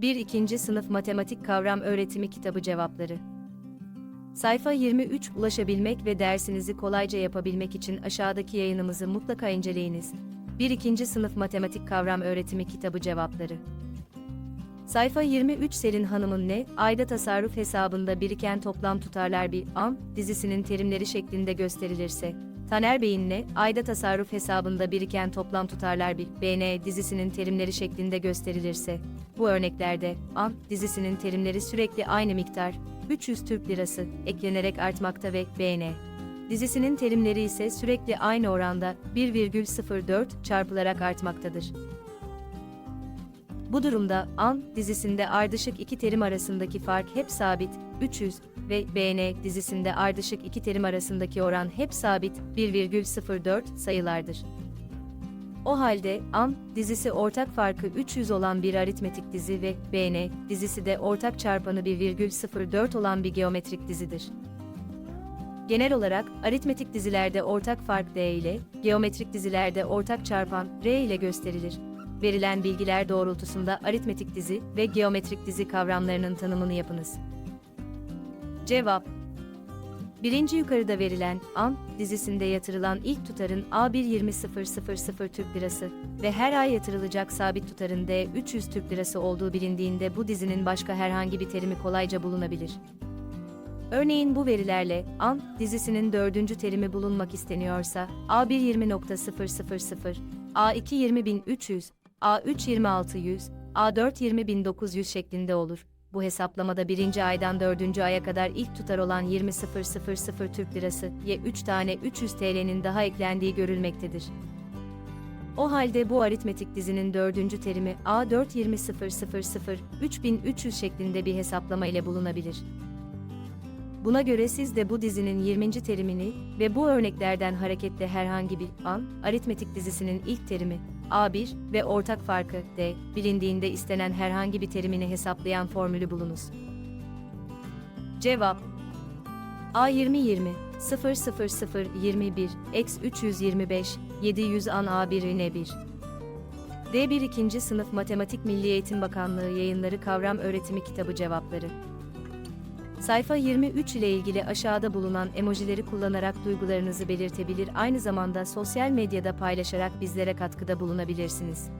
1. 2. Sınıf Matematik Kavram Öğretimi Kitabı Cevapları Sayfa 23 Ulaşabilmek ve dersinizi kolayca yapabilmek için aşağıdaki yayınımızı mutlaka inceleyiniz. 1. 2. Sınıf Matematik Kavram Öğretimi Kitabı Cevapları Sayfa 23 Selin Hanım'ın ne, ayda tasarruf hesabında biriken toplam tutarlar bir an dizisinin terimleri şeklinde gösterilirse, Taner Bey'in ne, ayda tasarruf hesabında biriken toplam tutarlar bir BN dizisinin terimleri şeklinde gösterilirse, bu örneklerde an dizisinin terimleri sürekli aynı miktar, 300 Türk Lirası, eklenerek artmakta ve BN dizisinin terimleri ise sürekli aynı oranda 1,04 çarpılarak artmaktadır. Bu durumda an dizisinde ardışık iki terim arasındaki fark hep sabit 300 ve BN dizisinde ardışık iki terim arasındaki oran hep sabit 1,04 sayılardır. O halde an dizisi ortak farkı 300 olan bir aritmetik dizi ve BN dizisi de ortak çarpanı 1,04 olan bir geometrik dizidir. Genel olarak aritmetik dizilerde ortak fark D ile, geometrik dizilerde ortak çarpan R ile gösterilir. Verilen bilgiler doğrultusunda aritmetik dizi ve geometrik dizi kavramlarının tanımını yapınız. Cevap Birinci yukarıda verilen an dizisinde yatırılan ilk tutarın A120.000 Türk Lirası ve her ay yatırılacak sabit tutarın D 300 Türk Lirası olduğu bilindiğinde bu dizinin başka herhangi bir terimi kolayca bulunabilir. Örneğin bu verilerle an dizisinin dördüncü terimi bulunmak isteniyorsa A1 20.000, A2 20300, A3 26100, A4 20900 şeklinde olur. Bu hesaplamada birinci aydan dördüncü aya kadar ilk tutar olan 20.000 Türk Lirası ye 3 tane 300 TL'nin daha eklendiği görülmektedir. O halde bu aritmetik dizinin dördüncü terimi A4 20.000 3300 şeklinde bir hesaplama ile bulunabilir. Buna göre siz de bu dizinin 20. terimini ve bu örneklerden hareketle herhangi bir an, aritmetik dizisinin ilk terimi, A1 ve ortak farkı D, bilindiğinde istenen herhangi bir terimini hesaplayan formülü bulunuz. Cevap A20 20 0 0 0 21 x 325 700 an A1 ne 1 D1 2. Sınıf Matematik Milli Eğitim Bakanlığı Yayınları Kavram Öğretimi Kitabı Cevapları Sayfa 23 ile ilgili aşağıda bulunan emojileri kullanarak duygularınızı belirtebilir aynı zamanda sosyal medyada paylaşarak bizlere katkıda bulunabilirsiniz.